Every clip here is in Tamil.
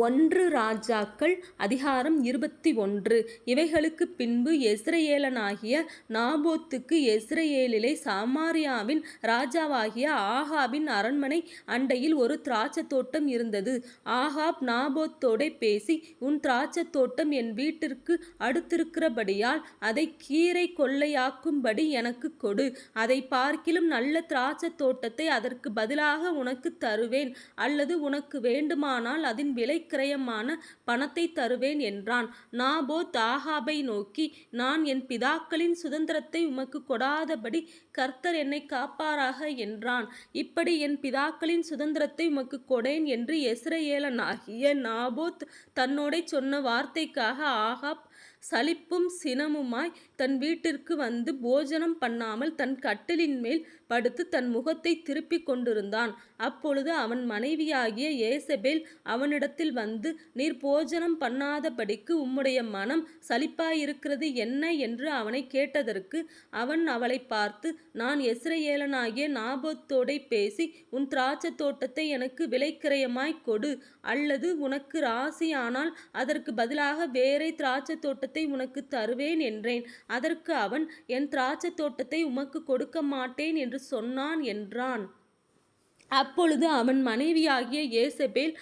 ஒன்று ராஜாக்கள் அதிகாரம் இருபத்தி ஒன்று இவைகளுக்குப் பின்பு எஸ்ரேலனாகிய நாபோத்துக்கு எஸ்ரேலிலே சமாரியாவின் ராஜாவாகிய ஆகாபின் அரண்மனை அண்டையில் ஒரு திராட்சை தோட்டம் இருந்தது. ஆகாப் நாபோத்தோடே பேசி உன் திராட்சைத் தோட்டம் என் வீட்டிற்கு அடுத்திருக்கிறபடியால் அதை கீரை கொள்ளையாக்கும்படி எனக்கு கொடு. அதைப் பார்க்கிலும் நல்ல திராட்சைத் தோட்டத்தை அதற்கு பதிலாக உனக்கு தருவேன் அல்லது உனக்கு வேண்டுமானால் அதன் விலை விலைக்கிரயமான பணத்தை தருவேன் என்றான். நாபோத் ஆகாபை நோக்கி நான் என் பிதாக்களின் சுதந்திரத்தை உமக்கு கொடாதபடி கர்த்தர் என்னை காப்பாராக என்றான். இப்படி என் பிதாக்களின் சுதந்திரத்தை உமக்கு கொடேன் என்று எஸ்ரேலனாகிய நாபோத் தன்னோட சொன்ன வார்த்தைக்காக ஆகாப் சலிப்பும் சினமுமாய் தன் வீட்டிற்கு வந்து போஜனம் பண்ணாமல் தன் கட்டிலின் மேல் படுத்து தன் முகத்தை திருப்பிக் கொண்டிருந்தான். அப்பொழுது அவன் மனைவியாகிய ஏசபேல் அவனிடத்தில் வந்து நீர் போஜனம் பண்ணாதபடிக்கு உம்முடைய மனம் சலிப்பாயிருக்கிறது என்ன என்று அவனைக் கேட்டதற்கு அவன் அவளைப் பார்த்து நான் எஸ்ரேலனாகிய நாபத்தோடை பேசி உன் திராட்சைத் தோட்டத்தை எனக்கு விலைக்கிரயமாய் கொடு அல்லது உனக்கு ராசியானால் அதற்கு பதிலாக வேறே திராட்சை தோட்டத்தை உனக்கு தருவேன் என்றேன். அதற்கு அவன் என் திராட்சைத் தோட்டத்தை உனக்கு கொடுக்க மாட்டேன் என்று சொன்னான் என்றான். அப்பொழுது அவன் மனைவியாகிய ஏசபேல்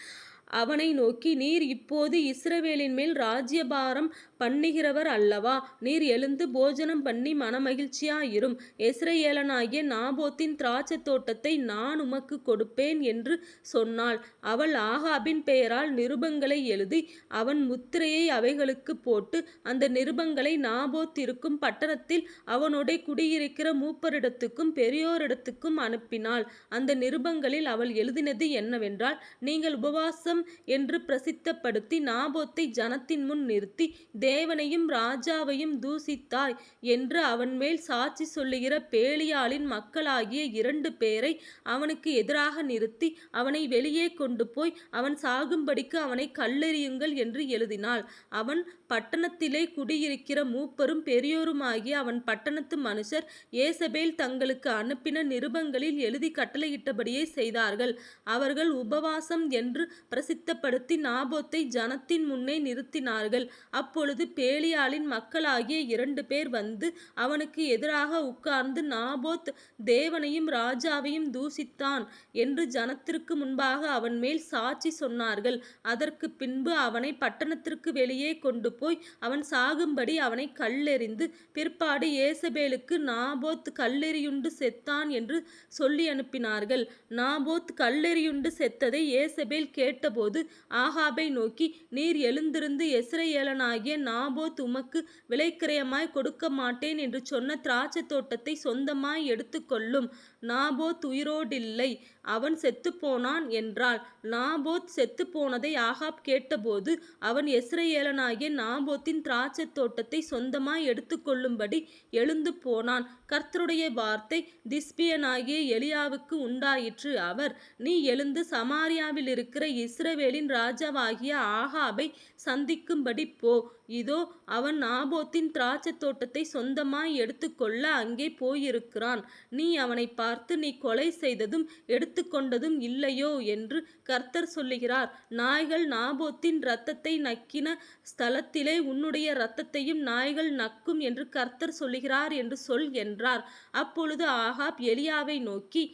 அவனை நோக்கி நீர் இப்போது இஸ்ரவேலின் மேல் ராஜ்யபாரம் பண்ணுகிறவர் அல்லவா? நீர் எழுந்து போஜனம் பண்ணி மனமகிழ்ச்சியாயிரும். யெஸ்ரயேலனாகிய நாபோத்தின் திராட்சைத் தோட்டத்தை நான் உமக்கு கொடுப்பேன் என்று சொன்னாள். அவள் ஆகாபின் பெயரால் நிருபங்களை எழுதி அவன் முத்திரையை அவைகளுக்குப் போட்டு அந்த நிருபங்களை நாபோத் இருக்கும் பட்டணத்தில் அவனுடைய குடியிருக்கிற மூப்பரிடத்துக்கும் பெரியோரிடத்துக்கும் அனுப்பினாள். அந்த நிருபங்களில் அவள் எழுதினது என்னவென்றால் நீங்கள் உபவாசம் என்று பிரசித்தப்படுத்தி நாபோத்தை ஜனத்தின் முன் நிறுத்தி தேவனையும் ராஜாவையும் தூசித்தாய் என்று அவன் மேல் சாட்சி சொல்லுகிற பேலியாளின் மக்களாகிய இரண்டு பேரை அவனுக்கு எதிராக நிறுத்தி அவனை வெளியே கொண்டு போய் அவன் சாகும்படிக்கு அவனை கல்லெறியுங்கள் என்று எழுதினாள். அவன் பட்டணத்திலே குடியிருக்கிற மூப்பரும் பெரியோருமாகிய அவன் பட்டணத்து மனுஷர் ஏசபேல் தங்களுக்கு அனுப்பின நிருபங்களில் எழுதி கட்டளையிட்டபடியே செய்தார்கள். அவர்கள் உபவாசம் என்று பிரசித்தப்படுத்தி நாபோத்தை ஜனத்தின் முன்னே நிறுத்தினார்கள். அப்பொழுது பேலியாளின் மக்களாகிய இரண்டு பேர் வந்து அவனுக்கு எதிராக உட்கார்ந்து நாபோத் தேவனையும் ராஜாவையும் தூஷித்தான் என்று ஜனத்திற்கு முன்பாக அவன் மேல் சாட்சி சொன்னார்கள். அதற்குப் பின்பு அவனை பட்டணத்திற்கு வெளியே கொண்டு போய் அவன் சாகும்படி அவனை கல்லெறிந்து பிற்பாடு ஏசபேலுக்கு நாபோத் கல்லெறியுண்டு செத்தான் என்று சொல்லி அனுப்பினார்கள் நாபோத் கல்லெறியுண்டு செத்ததை ஏசபேல் கேட்டபோது போது ஆகாபை நோக்கி நீர் எழுந்திருந்து யெஸ்ரயேலனாகிய நாபோத் விலைக்கிரயமாய் கொடுக்க மாட்டேன் என்று சொன்ன திராட்சைத் தோட்டத்தை சொந்தமாய் எடுத்துக்கொள்ளும். நாபோத் உயிரோடில்லை அவன் செத்துப்போனான் என்றாள். நாபோத் செத்துப்போனதை ஆகாப் கேட்டபோது அவன் எஸ்ரேலனாகிய நாபோத்தின் திராட்சைத் தோட்டத்தை சொந்தமாய் எடுத்துக்கொள்ளும்படி எழுந்து போனான். கர்த்தருடைய வார்த்தை திஸ்பியனாகிய எலியாவுக்கு உண்டாயிற்று அவர் நீ எழுந்து சமாரியாவில் இருக்கிற இஸ்ரே இஸ்ரவேலின் ராஜாவாகிய ஆகாபை சந்திக்கும்படி போ. இதோ அவன் நாபோத்தின் திராட்சை தோட்டத்தை சொந்தமாய் எடுத்துக்கொள்ள அங்கே போயிருக்கிறான். நீ அவனை பார்த்து நீ கொலை செய்ததும் எடுத்துக்கொண்டதும் இல்லையோ என்று கர்த்தர் சொல்லுகிறார். நாய்கள் நாபோத்தின் இரத்தத்தை நக்கின ஸ்தலத்திலே உன்னுடைய இரத்தத்தையும் நாய்கள் நக்கும் என்று கர்த்தர் சொல்லுகிறார் என்று சொல் என்றார். அப்பொழுது ஆகாப் எலியாவை நோக்கி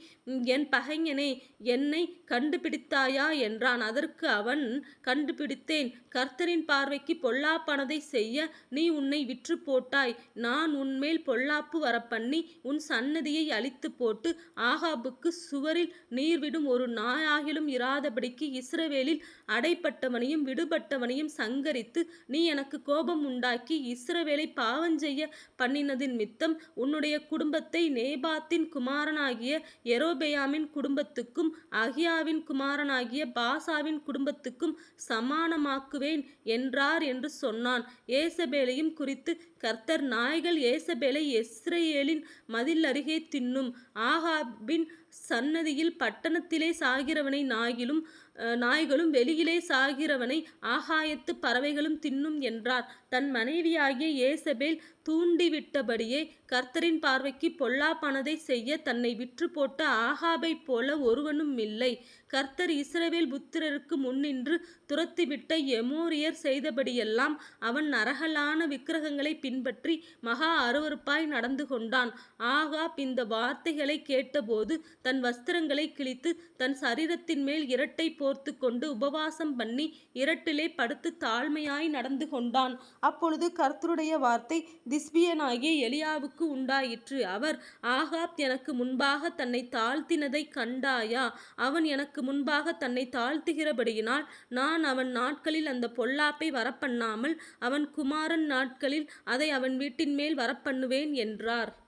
என் பகைஞனே என்னை கண்டுபிடித்தாயா என்றான். அதற்கு அவன் கண்டுபிடித்தேன். கர்த்தரின் பார்வைக்கு பொல்லாப்பானதை செய்ய நீ உன்னை விற்றுப்போட்டாய். நான் உன்மேல் பொல்லாப்பு வரப்பண்ணி உன் சன்னதியை அழித்து போட்டு ஆகாபுக்கு சுவரில் நீர்விடும் ஒரு நாயாகிலும் இராதபடிக்கு இஸ்ரவேலில் அடைபட்டவனையும் விடுபட்டவனையும் சங்கரித்து நீ எனக்கு கோபம் உண்டாக்கி இஸ்ரவேலை பாவஞ்செய்ய பண்ணினதின் மித்தம் உன்னுடைய குடும்பத்தை நேபாத்தின் குமாரனாகிய எரோபெயாமின் குடும்பத்துக்கும் அகியாவின் குமாரனாகிய பாசாவின் குடும்பத்துக்கும் சமானமாக்குவேன் என்றார் என்று சொன்னான். ஏசபேலையும் குறித்து கர்த்தர் நாய்கள் ஏசபேலை எஸ்ரேலின் மதில் அருகே தின்னும். ஆகாபின் சன்னதியில் பட்டணத்திலே சாகிறவனை நாய்களும் வெளியிலே சாகிறவனை ஆகாயத்துப் பறவைகளும் தின்னும் என்றார். தன் மனைவியாகிய ஏசபேல் தூண்டிவிட்டபடியே கர்த்தரின் பார்வைக்கு பொல்லாப்பானதை செய்ய தன்னை விற்று போட்ட ஆகாபைப் போல ஒருவனும் ஒருவனுமில்லை. கர்த்தர் இஸ்ரவேல் புத்திரருக்கு முன்னின்று துரத்திவிட்ட எமோரியர் செய்தபடியெல்லாம் அவன் நரகலான விக்கிரகங்களை பின்பற்றி மகா அருவருப்பாய் நடந்து கொண்டான். ஆகாப் இந்த வார்த்தைகளை கேட்டபோது தன் வஸ்திரங்களை கிழித்து தன் சரீரத்தின் மேல் இரட்டை போர்த்து கொண்டு உபவாசம் பண்ணி இரட்டிலே படுத்து தாழ்மையாய் நடந்து கொண்டான். அப்பொழுது கர்த்தருடைய வார்த்தை திஸ்பியனாகிய எலியாவுக்கு உண்டாயிற்று. அவர் ஆகாப் எனக்கு முன்பாக தன்னை தாழ்த்தினதை கண்டாயா? அவன் எனக்கு முன்பாக தன்னை தாழ்த்துகிறபடியினால் நான் அவன் நாட்களில் அந்த பொல்லாப்பை வரப்பண்ணாமல் அவன் குமாரன் நாட்களில் அதை அவன் வீட்டின் மேல் வரப்பண்ணுவேன் என்றார்.